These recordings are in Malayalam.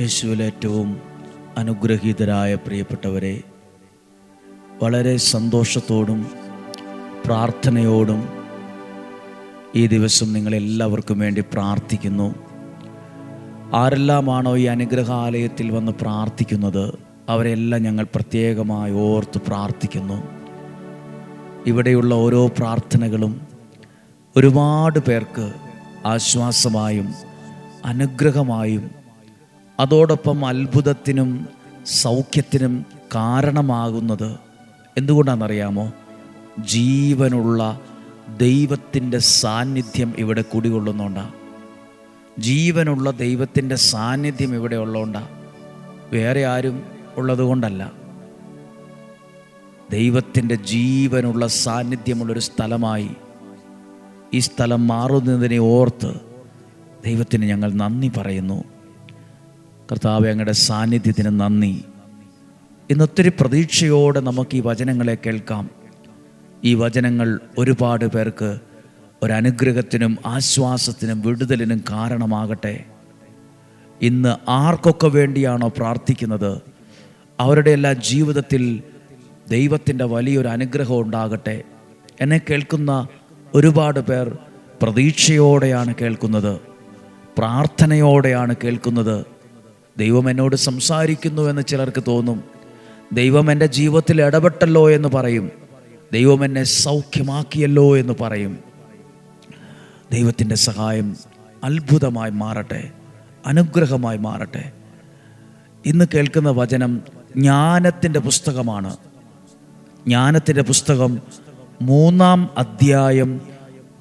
യേശുവിൽ ഏറ്റവും അനുഗ്രഹീതരായ പ്രിയപ്പെട്ടവരെ വളരെ സന്തോഷത്തോടും പ്രാർത്ഥനയോടും ഈ ദിവസം നിങ്ങളെല്ലാവർക്കും വേണ്ടി പ്രാർത്ഥിക്കുന്നു. ആരെല്ലാമാണോ ഈ അനുഗ്രഹാലയത്തിൽ വന്ന് പ്രാർത്ഥിക്കുന്നത് അവരെല്ലാം ഞങ്ങൾ പ്രത്യേകമായി ഓർത്ത് പ്രാർത്ഥിക്കുന്നു. ഇവിടെയുള്ള ഓരോ പ്രാർത്ഥനകളും ഒരുപാട് പേർക്ക് ആശ്വാസമായും അനുഗ്രഹമായും അതോടൊപ്പം അത്ഭുതത്തിനും സൗഖ്യത്തിനും കാരണമാകുന്നത് എന്തുകൊണ്ടാണെന്നറിയാമോ? ജീവനുള്ള ദൈവത്തിന്റെ സാന്നിധ്യം ഇവിടെ കുടികൊള്ളുന്നുണ്ടാണ് ജീവനുള്ള ദൈവത്തിന്റെ സാന്നിധ്യം ഇവിടെ ഉള്ളതുകൊണ്ടാണ് വേറെ ആരും ഉള്ളതുകൊണ്ടല്ല. ദൈവത്തിന്റെ ജീവനുള്ള സാന്നിധ്യമുള്ളൊരു സ്ഥലമായി ഈ സ്ഥലം മാറുന്നതിനെ ഓർത്ത് ദൈവത്തിന് ഞങ്ങൾ നന്ദി പറയുന്നു. കർത്താവ് അങ്ങയുടെ സാന്നിധ്യത്തിന് നന്ദി. ഇന്നൊത്തിരി പ്രതീക്ഷയോടെ നമുക്ക് ഈ വചനങ്ങളെ കേൾക്കാം. ഈ വചനങ്ങൾ ഒരുപാട് പേർക്ക് ഒരനുഗ്രഹത്തിനും ആശ്വാസത്തിനും വിടുതലിനും കാരണമാകട്ടെ. ഇന്ന് ആർക്കൊക്കെ വേണ്ടിയാണോ പ്രാർത്ഥിക്കുന്നത്? അവരുടെ എല്ലാ ജീവിതത്തിൽ ദൈവത്തിന്റെ വലിയൊരു അനുഗ്രഹം ഉണ്ടാകട്ടെ. എന്നെ കേൾക്കുന്ന ഒരുപാട് പേർ പ്രതീക്ഷയോടെയാണ് കേൾക്കുന്നത്. പ്രാർത്ഥനയോടെയാണ് കേൾക്കുന്നത്. ദൈവം എന്നോട് സംസാരിക്കുന്നു എന്ന് ചിലർക്ക് തോന്നും. ദൈവം എന്റെ ജീവിതത്തിൽ ഇടപെട്ടല്ലോ എന്ന് പറയും. ദൈവം എന്നെ സൗഖ്യമാക്കിയല്ലോ എന്ന് പറയും. ദൈവത്തിന്റെ സഹായം അത്ഭുതമായി മാറട്ടെ. അനുഗ്രഹമായി മാറട്ടെ. ഇന്ന് കേൾക്കുന്ന വചനം ജ്ഞാനത്തിന്റെ പുസ്തകമാണ്. ജ്ഞാനത്തിന്റെ പുസ്തകം മൂന്നാം അധ്യായം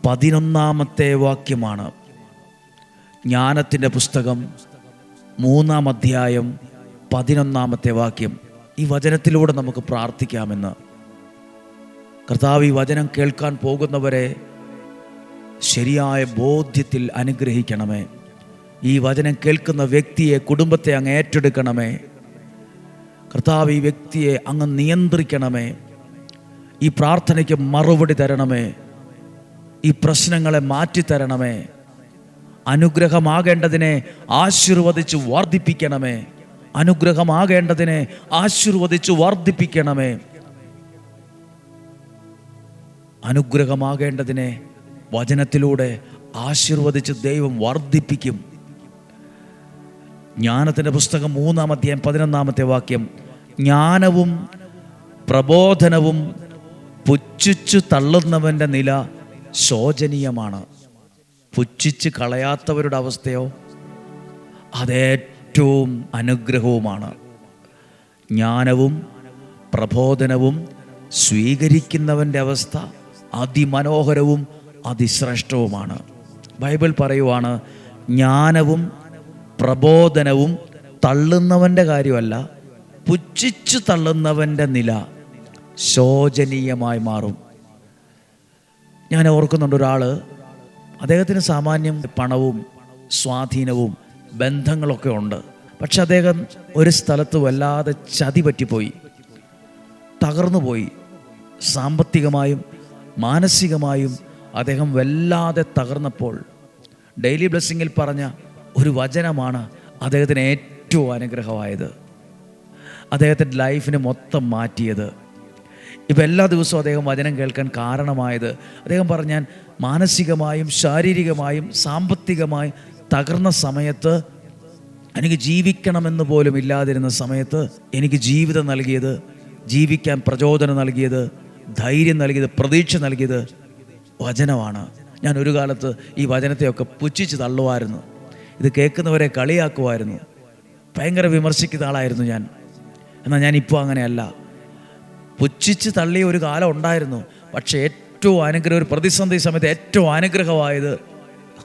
പതിനൊന്നാമത്തെ വാക്യമാണ്. ജ്ഞാനത്തിന്റെ പുസ്തകം മൂന്നാം അധ്യായം പതിനൊന്നാമത്തെ വാക്യം ഈ വചനത്തിലൂടെ നമുക്ക് പ്രാർത്ഥിക്കാമെന്ന്. കർത്താവ് ഈ വചനം കേൾക്കാൻ പോകുന്നവരെ ശരിയായ ബോധ്യത്തിൽ അനുഗ്രഹിക്കണമേ. ഈ വചനം കേൾക്കുന്ന വ്യക്തിയെ കുടുംബത്തെ അങ്ങ് ഏറ്റെടുക്കണമേ. കർത്താവ് ഈ വ്യക്തിയെ അങ്ങ് നിയന്ത്രിക്കണമേ. ഈ പ്രാർത്ഥനയ്ക്ക് മറുപടി തരണമേ. ഈ പ്രശ്നങ്ങളെ മാറ്റിത്തരണമേ. അനുഗ്രഹമാകേണ്ടതിനെ ആശീർവദിച്ച് വർദ്ധിപ്പിക്കണമേ. അനുഗ്രഹമാകേണ്ടതിനെ ആശീർവദിച്ച് വർദ്ധിപ്പിക്കണമേ. അനുഗ്രഹമാകേണ്ടതിനെ വചനത്തിലൂടെ ആശീർവദിച്ച് ദൈവം വർദ്ധിപ്പിക്കും. ജ്ഞാനത്തിന്റെ പുസ്തകം മൂന്നാം അധ്യായം പതിനൊന്നാമത്തെ വാക്യം ജ്ഞാനവും പ്രബോധനവും പുച്ഛിച്ചു തള്ളുന്നവന്റെ നില ശോചനീയമാണ്. പുച്ഛിച്ച് കളയാത്തവരുടെ അവസ്ഥയോ? അതേറ്റവും അനുഗ്രഹവുമാണ്. ജ്ഞാനവും പ്രബോധനവും സ്വീകരിക്കുന്നവന്റെ അവസ്ഥ അതിമനോഹരവും അതിശ്രേഷ്ഠവുമാണ്. ബൈബിൾ പറയുവാണ് ജ്ഞാനവും പ്രബോധനവും തള്ളുന്നവന്റെ കാര്യമല്ല പുച്ഛിച്ചു തള്ളുന്നവന്റെ നില ശോചനീയമായി മാറും. ഞാൻ ഓർക്കുന്നുണ്ട് ഒരാൾ അദ്ദേഹത്തിന് സാമാന്യം പണവും സ്വാധീനവും ബന്ധങ്ങളൊക്കെ ഉണ്ട്. പക്ഷെ അദ്ദേഹം ഒരു സ്ഥലത്ത് വല്ലാതെ ചതി പറ്റിപ്പോയി. തകർന്നുപോയി സാമ്പത്തികമായും മാനസികമായും അദ്ദേഹം വല്ലാതെ തകർന്നപ്പോൾ ഡെയിലി ബ്ലെസ്സിങ്ങിൽ പറഞ്ഞ ഒരു വചനമാണ് അദ്ദേഹത്തിന് ഏറ്റവും അനുഗ്രഹമായത്. അദ്ദേഹത്തിന്റെ ലൈഫിനെ മൊത്തം മാറ്റിയത്. ഇപ്പം എല്ലാ ദിവസവും അദ്ദേഹം വചനം കേൾക്കാൻ കാരണമായത്. അദ്ദേഹം പറഞ്ഞാൽ മാനസികമായും ശാരീരികമായും സാമ്പത്തികമായും തകർന്ന സമയത്ത് എനിക്ക് ജീവിക്കണമെന്ന് പോലും ഇല്ലാതിരുന്ന സമയത്ത് എനിക്ക് ജീവിതം നൽകിയത് ജീവിക്കാൻ പ്രചോദനം നൽകിയത് ധൈര്യം നൽകിയത് പ്രതീക്ഷ നൽകിയത് വചനമാണ്. ഞാൻ ഒരു കാലത്ത് ഈ വചനത്തെയൊക്കെ പുച്ഛിച്ച് തള്ളുമായിരുന്നു ഇത് കേൾക്കുന്നവരെ കളിയാക്കുമായിരുന്നു ഭയങ്കര വിമർശിക്കുന്ന ആളായിരുന്നു ഞാൻ. എന്നാൽ ഞാൻ ഞാനിപ്പോൾ അങ്ങനെയല്ല. പുച്ഛിച്ച് തള്ളിയ ഒരു കാലം ഉണ്ടായിരുന്നു. പക്ഷേ ഏറ്റവും അനുഗ്രഹം ഒരു പ്രതിസന്ധി സമയത്ത് ഏറ്റവും അനുഗ്രഹമായത്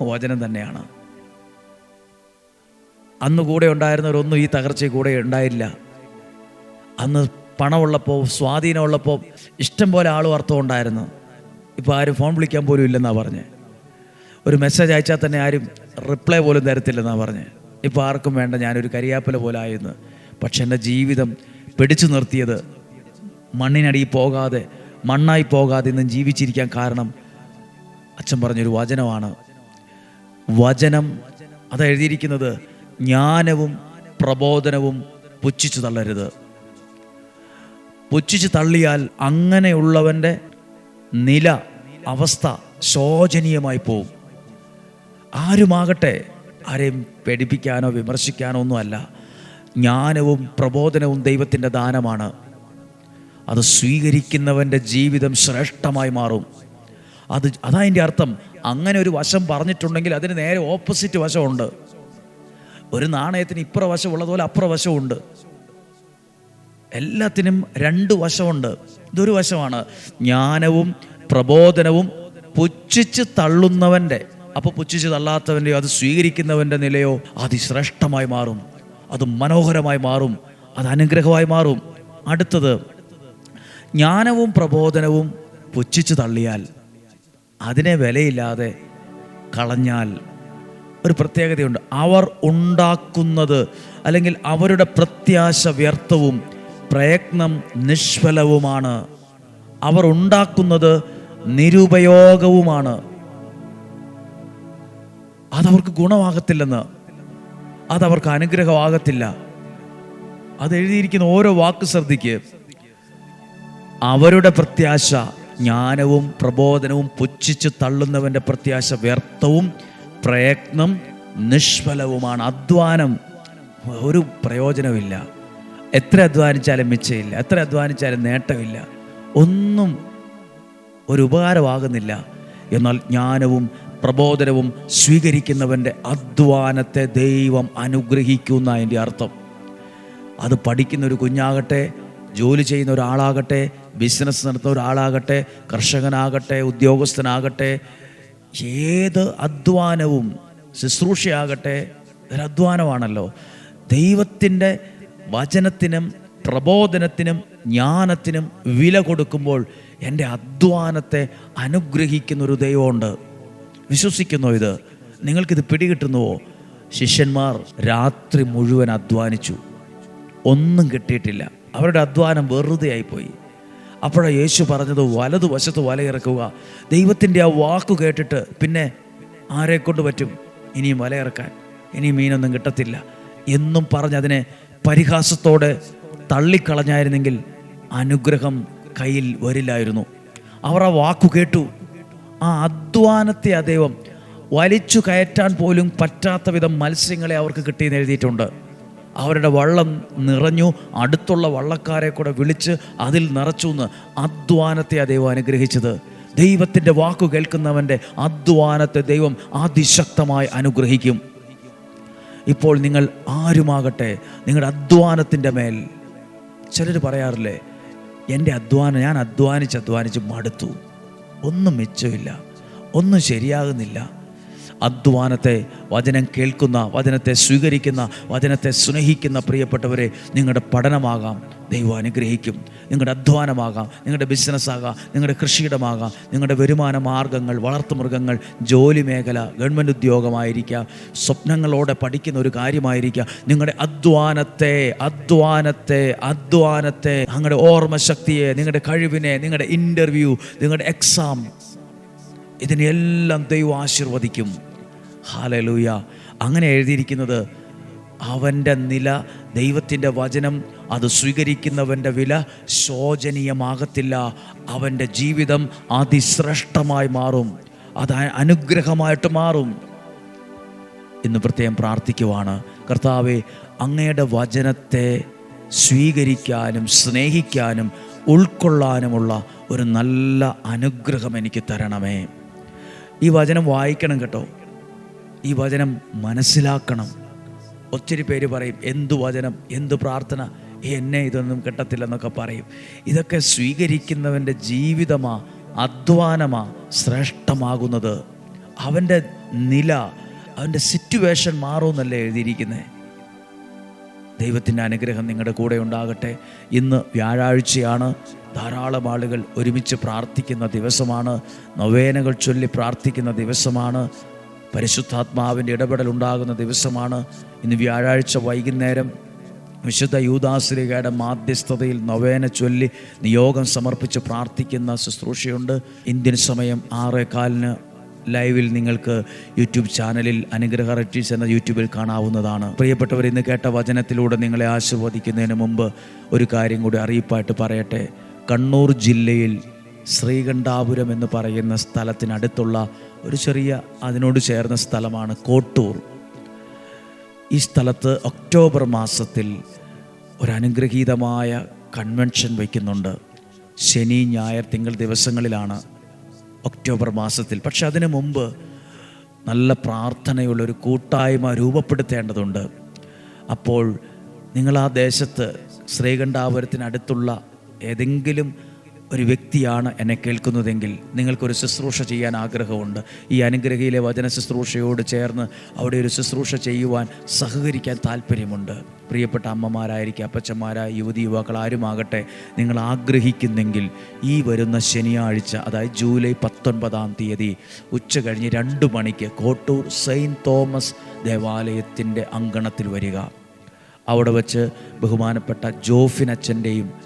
വചനം തന്നെയാണ്. അന്ന് കൂടെ ഉണ്ടായിരുന്നവരൊന്നും ഈ തകർച്ചയിൽ കൂടെ ഉണ്ടായില്ല. അന്ന് പണമുള്ളപ്പോൾ സ്വാധീനമുള്ളപ്പോൾ ഇഷ്ടം പോലെ ആളും അർത്ഥം ഉണ്ടായിരുന്നു. ഇപ്പോൾ ആരും ഫോൺ വിളിക്കാൻ പോലും ഇല്ലെന്നാണ് പറഞ്ഞത് ഒരു മെസ്സേജ് അയച്ചാൽ തന്നെ ആരും റിപ്ലൈ പോലും തരത്തില്ലെന്നാണ് പറഞ്ഞത് ഇപ്പോൾ ആർക്കും വേണ്ട ഞാനൊരു കരിയാപ്പല പോലെ ആയിരുന്നു. പക്ഷെ എന്റെ ജീവിതം പിടിച്ചു നിർത്തിയത് മണ്ണിനടിയിൽ പോകാതെ മണ്ണായി പോകാതെ ഇന്നും ജീവിച്ചിരിക്കാൻ കാരണം അച്ഛൻ പറഞ്ഞൊരു വചനമാണ്. വചനം അത് എഴുതിയിരിക്കുന്നത് ജ്ഞാനവും പ്രബോധനവും പുച്ഛിച്ചു തള്ളരുത്. പുച്ഛിച്ച് തള്ളിയാൽ അങ്ങനെയുള്ളവന്റെ നില അവസ്ഥ ശോചനീയമായി പോവും. ആരുമാകട്ടെ ആരെയും പേടിപ്പിക്കാനോ വിമർശിക്കാനോ ഒന്നുമല്ല. ജ്ഞാനവും പ്രബോധനവും ദൈവത്തിന്റെ ദാനമാണ്. അത് സ്വീകരിക്കുന്നവന്റെ ജീവിതം ശ്രേഷ്ഠമായി മാറും. അത് അതാ അതിന്റെ അർത്ഥം. അങ്ങനെ ഒരു വശം പറഞ്ഞിട്ടുണ്ടെങ്കിൽ അതിന് നേരെ ഓപ്പോസിറ്റ് വശമുണ്ട്. ഒരു നാണയത്തിന് ഇപ്പുറ വശം ഉള്ളതുപോലെ അപ്പുറ വശമുണ്ട്. എല്ലാത്തിനും രണ്ട് വശമുണ്ട്. ഇതൊരു വശമാണ്. ജ്ഞാനവും പ്രബോധനവും പുച്ഛിച്ച് തള്ളുന്നവന്റെ അപ്പോൾ പുച്ഛിച്ച് തള്ളാത്തവന്റെയോ അത് സ്വീകരിക്കുന്നവന്റെ നിലയോ അതിശ്രേഷ്ഠമായി മാറും. അത് മനോഹരമായി മാറും. അത് അനുഗ്രഹമായി മാറും. അടുത്തത് ജ്ഞാനവും പ്രബോധനവും പുച്ഛിച്ചു തള്ളിയാൽ അതിനെ വിലയില്ലാതെ കളഞ്ഞാൽ ഒരു പ്രത്യേകതയുണ്ട്. അവർ ഉണ്ടാക്കുന്നത് അല്ലെങ്കിൽ അവരുടെ പ്രത്യാശ വ്യർത്ഥവും പ്രയത്നം നിഷ്ഫലവുമാണ്. അവർ ഉണ്ടാക്കുന്നത് നിരുപയോഗവുമാണ്. അതവർക്ക് ഗുണമാകത്തില്ലെന്ന്. അതവർക്ക് അനുഗ്രഹമാകത്തില്ല. അത് എഴുതിയിരിക്കുന്ന ഓരോ വാക്ക് ശ്രദ്ധിക്ക്. അവരുടെ പ്രത്യാശ ജ്ഞാനവും പ്രബോധനവും പുച്ഛിച്ച് തള്ളുന്നവന്റെ പ്രത്യാശ വ്യർത്ഥവും പ്രയത്നം നിഷ്ഫലവുമാണ്. അധ്വാനം ഒരു പ്രയോജനമില്ല എത്ര അധ്വാനിച്ചാലും മിച്ചമില്ല എത്ര അധ്വാനിച്ചാലും നേട്ടമില്ല. ഒന്നും ഒരു ഉപകാരമാകുന്നില്ല. എന്നാൽ ജ്ഞാനവും പ്രബോധനവും സ്വീകരിക്കുന്നവന്റെ അധ്വാനത്തെ ദൈവം അനുഗ്രഹിക്കുന്ന അതിന്റെ അർത്ഥം. അത് പഠിക്കുന്ന ഒരു കുഞ്ഞാകട്ടെ ജോലി ചെയ്യുന്ന ഒരാളാകട്ടെ ബിസിനസ് നടത്തുന്ന ഒരാളാകട്ടെ കർഷകനാകട്ടെ ഉദ്യോഗസ്ഥനാകട്ടെ ഏത് അധ്വാനവും ശുശ്രൂഷയാകട്ടെ ഒരു അധ്വാനമാണല്ലോ ദൈവത്തിന്റെ വചനത്തിനും പ്രബോധനത്തിനും ജ്ഞാനത്തിനും വില കൊടുക്കുമ്പോൾ എന്റെ അധ്വാനത്തെ അനുഗ്രഹിക്കുന്നൊരു ദൈവമുണ്ട്. വിശ്വസിക്കുന്നു ഇത്? നിങ്ങൾക്കിത് പിടികിട്ടുന്നുവോ? ശിഷ്യന്മാർ രാത്രി മുഴുവൻ അധ്വാനിച്ചു. ഒന്നും കിട്ടിയിട്ടില്ല. അവരുടെ അധ്വാനം വെറുതെ ആയിപ്പോയി അപ്പോഴാണ് യേശു പറഞ്ഞത് വലതുവശത്ത് വലയിറക്കുക ദൈവത്തിന്റെ ആ വാക്കു കേട്ടിട്ട് പിന്നെ ആരെ കൊണ്ട് പറ്റും? ഇനിയും വലയിറക്കാൻ ഇനിയും മീനൊന്നും കിട്ടത്തില്ല. എന്നും പറഞ്ഞ് അതിനെ പരിഹാസത്തോടെ തള്ളിക്കളഞ്ഞായിരുന്നെങ്കിൽ അനുഗ്രഹം കയ്യിൽ വരില്ലായിരുന്നു. അവർ ആ വാക്കു കേട്ടു. ആ അധ്വാനത്തെ ആ ദൈവം വലിച്ചു കയറ്റാൻ പോലും പറ്റാത്ത വിധം മത്സ്യങ്ങളെ അവർക്ക് കിട്ടിയെന്ന് എഴുതിയിട്ടുണ്ട്. അവരുടെ വള്ളം നിറഞ്ഞു അടുത്തുള്ള വള്ളക്കാരെ കൂടെ വിളിച്ച് അതിൽ നിറച്ചു എന്ന് അധ്വാനത്തെ ദൈവം അനുഗ്രഹിച്ചത്. ദൈവത്തിന്റെ വാക്കു കേൾക്കുന്നവന്റെ അധ്വാനത്തെ ദൈവം അതിശക്തമായി അനുഗ്രഹിക്കും. ഇപ്പോൾ നിങ്ങൾ ആരുമാകട്ടെ നിങ്ങളുടെ അധ്വാനത്തിന്റെ മേൽ ചിലർ പറയാറില്ലേ എന്റെ അധ്വാനം ഞാൻ അധ്വാനിച്ച് അധ്വാനിച്ച് മടുത്തു. ഒന്നും മെച്ചമില്ല ഒന്നും ശരിയാകുന്നില്ല. അധ്വാനത്തെ വചനം കേൾക്കുന്ന വചനത്തെ സ്വീകരിക്കുന്ന വചനത്തെ സ്നേഹിക്കുന്ന പ്രിയപ്പെട്ടവരെ നിങ്ങളുടെ പഠനമാകാം. ദൈവം അനുഗ്രഹിക്കും. നിങ്ങളുടെ അധ്വാനമാകാം. നിങ്ങളുടെ ബിസിനസ്സാകാം. നിങ്ങളുടെ കൃഷിയിടമാകാം. നിങ്ങളുടെ വരുമാന മാർഗങ്ങൾ വളർത്തുമൃഗങ്ങൾ ജോലി മേഖല ഗവൺമെന്റ് ഉദ്യോഗമായിരിക്കാം. സ്വപ്നങ്ങളോടെ പഠിക്കുന്ന ഒരു കാര്യമായിരിക്കാം. നിങ്ങളുടെ അധ്വാനത്തെ അധ്വാനത്തെ അധ്വാനത്തെ നിങ്ങളുടെ ഓർമ്മശക്തിയെ നിങ്ങളുടെ കഴിവിനെ നിങ്ങളുടെ ഇന്റർവ്യൂ നിങ്ങളുടെ എക്സാം ഇതിനെല്ലാം ദൈവം ആശീർവദിക്കും. ഹാലലൂയ. അങ്ങനെ എഴുതിയിരിക്കുന്നത് അവന്റെ നില ദൈവത്തിന്റെ വചനം അത് സ്വീകരിക്കുന്നവന്റെ വില ശോചനീയമാകത്തില്ല. അവന്റെ ജീവിതം അതിശ്രേഷ്ഠമായി മാറും. അത് അനുഗ്രഹമായിട്ട് മാറും. ഇന്ന് പ്രത്യേകം പ്രാർത്ഥിക്കുവാണ്. കർത്താവെ അങ്ങയുടെ വചനത്തെ സ്വീകരിക്കാനും സ്നേഹിക്കാനും ഉൾക്കൊള്ളാനുമുള്ള ഒരു നല്ല അനുഗ്രഹം എനിക്ക് തരണമേ. ഈ വചനം വായിക്കണം കേട്ടോ. ഈ വചനം മനസ്സിലാക്കണം. ഒത്തിരി പേര് പറയും എന്തു വചനം? എന്തു പ്രാർത്ഥന? എന്നെ ഇതൊന്നും കിട്ടത്തില്ലെന്നൊക്കെ പറയും. ഇതൊക്കെ സ്വീകരിക്കുന്നവന്റെ ജീവിതമാ അധ്വാനമാ ശ്രേഷ്ഠമാകുന്നത്. അവന്റെ നില അവന്റെ സിറ്റുവേഷൻ മാറുമെന്നല്ലേ എഴുതിയിരിക്കുന്നത് ദൈവത്തിന്റെ അനുഗ്രഹം നിങ്ങളുടെ കൂടെ ഉണ്ടാകട്ടെ. ഇന്ന് വ്യാഴാഴ്ചയാണ് ധാരാളം ആളുകൾ ഒരുമിച്ച് പ്രാർത്ഥിക്കുന്ന ദിവസമാണ്. നൊവേനകൾ ചൊല്ലി പ്രാർത്ഥിക്കുന്ന ദിവസമാണ്. പരിശുദ്ധാത്മാവിന്റെ ഇടപെടൽ ഉണ്ടാകുന്ന ദിവസമാണ് ഇന്ന് വ്യാഴാഴ്ച വൈകുന്നേരം. വിശുദ്ധ യൂദാശ്രീകയുടെ മാധ്യസ്ഥതയിൽ നൊവേന ചൊല്ലി നിയോഗം സമർപ്പിച്ച് പ്രാർത്ഥിക്കുന്ന ശുശ്രൂഷയുണ്ട്. ഇന്ത്യൻ സമയം ആറേ കാലിന് ലൈവിൽ നിങ്ങൾക്ക് യൂട്യൂബ് ചാനലിൽ അനുഗ്രഹ റെറ്റീസ് എന്ന യൂട്യൂബിൽ കാണാവുന്നതാണ്. പ്രിയപ്പെട്ടവർ ഇന്ന് കേട്ട വചനത്തിലൂടെ നിങ്ങളെ ആശീർവദിക്കുന്നതിന് മുമ്പ് ഒരു കാര്യം കൂടി അറിയിപ്പായിട്ട് പറയട്ടെ. കണ്ണൂർ ജില്ലയിൽ ശ്രീകണ്ഠാപുരം എന്ന് പറയുന്ന സ്ഥലത്തിനടുത്തുള്ള ഒരു ചെറിയ അതിനോട് ചേർന്ന സ്ഥലമാണ് കോട്ടൂർ. ഈ സ്ഥലത്ത് ഒക്ടോബർ മാസത്തിൽ ഒരു അനുഗ്രഹീതമായ കൺവെൻഷൻ വയ്ക്കുന്നുണ്ട്. ശനി ഞായർ തിങ്കൾ ദിവസങ്ങളിലാണ് ഒക്ടോബർ മാസത്തിൽ. പക്ഷെ അതിനു മുമ്പ് നല്ല പ്രാർത്ഥനയുള്ള ഒരു കൂട്ടായ്മ രൂപപ്പെടുത്തേണ്ടതുണ്ട്. അപ്പോൾ നിങ്ങൾ ആ ദേശത്ത് ശ്രീകണ്ഠാപുരത്തിനടുത്തുള്ള ഏതെങ്കിലും ഒരു വ്യക്തിയാണ് എന്നെ കേൾക്കുന്നതെങ്കിൽ നിങ്ങൾക്കൊരു ശുശ്രൂഷ ചെയ്യാൻ ആഗ്രഹമുണ്ട്. ഈ അനുഗ്രഹയിലെ വചന ശുശ്രൂഷയോട് ചേർന്ന് അവിടെ ഒരു ശുശ്രൂഷ ചെയ്യുവാൻ സഹകരിക്കാൻ താല്പര്യമുണ്ട്. പ്രിയപ്പെട്ട അമ്മമാരായിരിക്കും അപ്പച്ചന്മാരായ യുവതി യുവാക്കൾ ആരുമാകട്ടെ നിങ്ങൾ ആഗ്രഹിക്കുന്നെങ്കിൽ ഈ വരുന്ന ശനിയാഴ്ച അതായത് ജൂലൈ പത്തൊൻപതാം തീയതി ഉച്ച കഴിഞ്ഞ് രണ്ട് മണിക്ക് കോട്ടൂർ സെയിന്റ് തോമസ് ദേവാലയത്തിന്റെ അങ്കണത്തിൽ വരിക. അവിടെ വച്ച് ബഹുമാനപ്പെട്ട ജോഫിൻ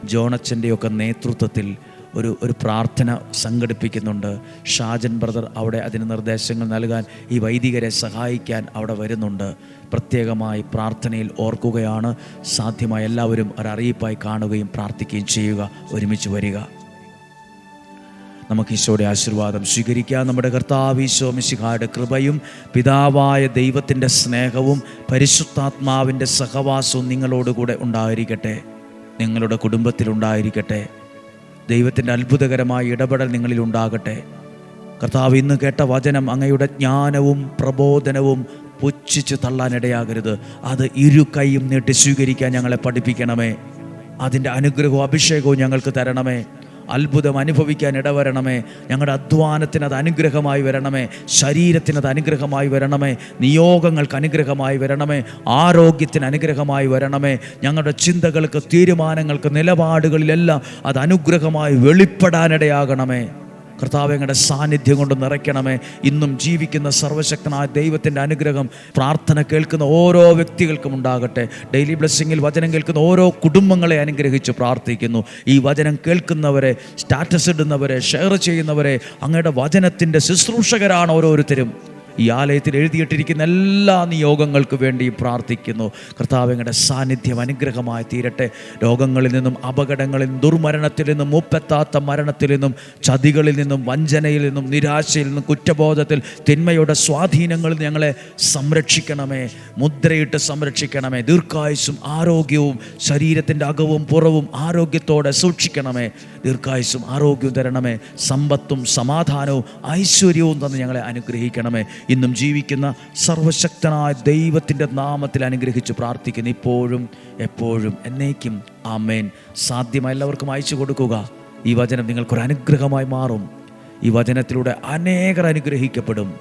ജോണച്ഛന്റെയും ഒക്കെ നേതൃത്വത്തിൽ ഒരു ഒരു പ്രാർത്ഥന സംഘടിപ്പിക്കുന്നുണ്ട്. ഷാജൻ ബ്രദർ അവിടെ അതിന് നിർദ്ദേശങ്ങൾ നൽകാൻ ഈ വൈദികരെ സഹായിക്കാൻ അവിടെ വരുന്നുണ്ട്. പ്രത്യേകമായി പ്രാർത്ഥനയിൽ ഓർക്കുകയാണ്. സാധ്യമായ എല്ലാവരും ഒരറിയിപ്പായി കാണുകയും പ്രാർത്ഥിക്കുകയും ചെയ്യുക. ഒരുമിച്ച് വരിക. നമുക്ക് ഈശോയുടെ ആശീർവാദം സ്വീകരിക്കാം. നമ്മുടെ കർത്താവ് ഈശോ മിശിഹായുടെ കൃപയും പിതാവായ ദൈവത്തിന്റെ സ്നേഹവും പരിശുദ്ധാത്മാവിന്റെ സഹവാസവും നിങ്ങളോടുകൂടെ ഉണ്ടായിരിക്കട്ടെ. നിങ്ങളുടെ കുടുംബത്തിലുണ്ടായിരിക്കട്ടെ. ദൈവത്തിന്റെ അത്ഭുതകരമായ ഇടപെടൽ നിങ്ങളിൽ ഉണ്ടാകട്ടെ. കർത്താവ് ഇന്ന് കേട്ട വചനം അങ്ങയുടെ ജ്ഞാനവും പ്രബോധനവും പുച്ഛിച്ച് തള്ളാനിടയാകരുത് അത് ഇരു കൈയും നീട്ടി സ്വീകരിക്കാൻ ഞങ്ങളെ പഠിപ്പിക്കണമേ. അതിന്റെ അനുഗ്രഹവും അഭിഷേകവും ഞങ്ങൾക്ക് തരണമേ. അത്ഭുതം അനുഭവിക്കാൻ ഇടവരണമേ. ഞങ്ങളുടെ അധ്വാനത്തിന് അത് അനുഗ്രഹമായി വരണമേ. ശരീരത്തിന് അത് അനുഗ്രഹമായി വരണമേ. നിയോഗങ്ങൾക്ക് അനുഗ്രഹമായി വരണമേ. ആരോഗ്യത്തിന് അനുഗ്രഹമായി വരണമേ. ഞങ്ങളുടെ ചിന്തകൾക്ക് തീരുമാനങ്ങൾക്ക് നിലപാടുകളിലെല്ലാം അത് അനുഗ്രഹമായി വെളിപ്പെടാനിടയാകണമേ. കർത്താവ് ഞങ്ങളുടെ സാന്നിധ്യം കൊണ്ട് നിറയ്ക്കണമേ. ഇന്നും ജീവിക്കുന്ന സർവശക്തനായ ദൈവത്തിന്റെ അനുഗ്രഹം പ്രാർത്ഥന കേൾക്കുന്ന ഓരോ വ്യക്തികൾക്കും ഉണ്ടാകട്ടെ. ഡെയിലി ബ്ലെസ്സിങ്ങിൽ വചനം കേൾക്കുന്ന ഓരോ കുടുംബങ്ങളെ അനുഗ്രഹിച്ച് പ്രാർത്ഥിക്കുന്നു. ഈ വചനം കേൾക്കുന്നവരെ സ്റ്റാറ്റസ് ഇടുന്നവരെ ഷെയർ ചെയ്യുന്നവരെ അങ്ങയുടെ വചനത്തിന്റെ ശുശ്രൂഷകരാണ് ഓരോരുത്തരും. ഈ ആലയത്തിൽ എഴുതിയിട്ടിരിക്കുന്ന എല്ലാ നിയോഗങ്ങൾക്ക് വേണ്ടി പ്രാർത്ഥിക്കുന്നു. കർത്താവ് ഞങ്ങളുടെ സാന്നിധ്യം അനുഗ്രഹമായി തീരട്ടെ. രോഗങ്ങളിൽ നിന്നും അപകടങ്ങളിൽ നിന്നും ദുർമരണത്തിൽ നിന്നും മൂപ്പെത്താത്ത മരണത്തിൽ നിന്നും ചതികളിൽ നിന്നും വഞ്ചനയിൽ നിന്നും നിരാശയിൽ നിന്നും കുറ്റബോധത്തിൽ തിന്മയുടെ സ്വാധീനങ്ങളിൽ ഞങ്ങളെ സംരക്ഷിക്കണമേ. മുദ്രയിട്ട് സംരക്ഷിക്കണമേ. ദീർഘായുസും ആരോഗ്യവും ശരീരത്തിന്റെ അകവും പുറവും ആരോഗ്യത്തോടെ സൂക്ഷിക്കണമേ. ദീർഘായുസും ആരോഗ്യവും തരണമേ. സമ്പത്തും സമാധാനവും ഐശ്വര്യവും തന്ന് ഞങ്ങളെ അനുഗ്രഹിക്കണമേ. ഇന്നും ജീവിക്കുന്ന സർവശക്തനായ ദൈവത്തിന്റെ നാമത്തിൽ അനുഗ്രഹിച്ച് പ്രാർത്ഥിക്കുന്നു. ഇപ്പോഴും എപ്പോഴും എന്നേക്കും ആമേൻ. സാധ്യമായി എല്ലാവർക്കും അയച്ചു കൊടുക്കുക. ഈ വചനം നിങ്ങൾക്കൊരു അനുഗ്രഹമായി മാറും. ഈ വചനത്തിലൂടെ അനേകർ അനുഗ്രഹിക്കപ്പെടും.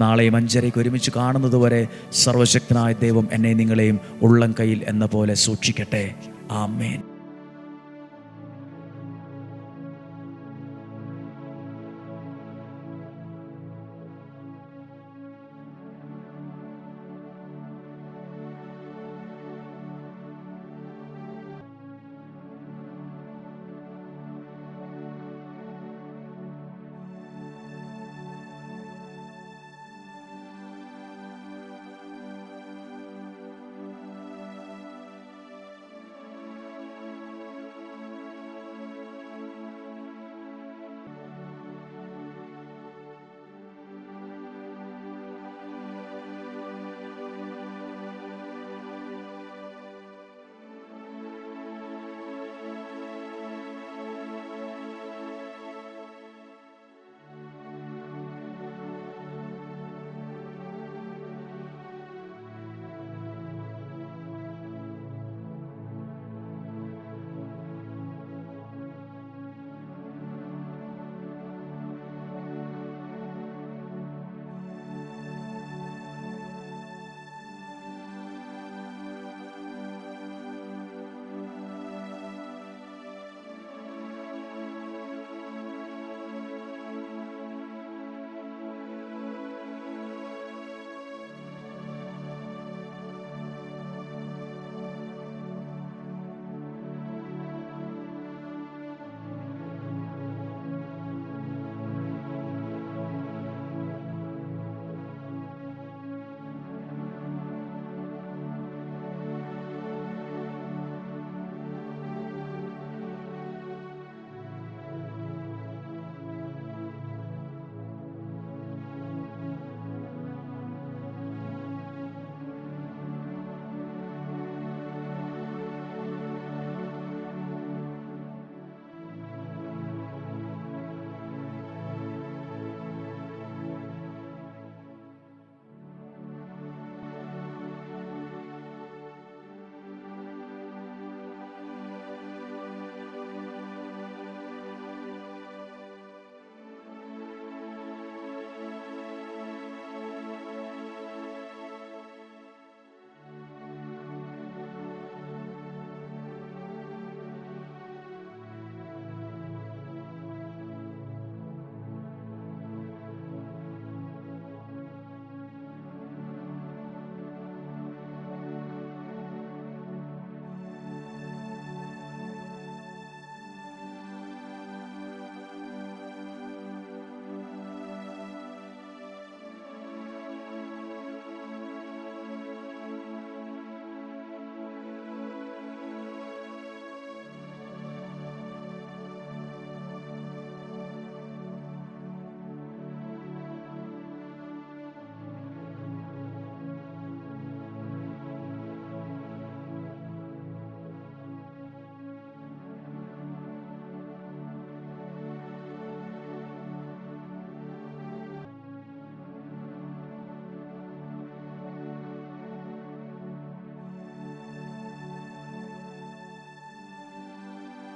നാളെയും അഞ്ചരയ്ക്ക് ഒരുമിച്ച് കാണുന്നത് വരെ സർവശക്തനായ ദൈവം എന്നെ നിങ്ങളെയും ഉള്ളം കയ്യിൽ എന്ന പോലെ സൂക്ഷിക്കട്ടെ. ആമേൻ.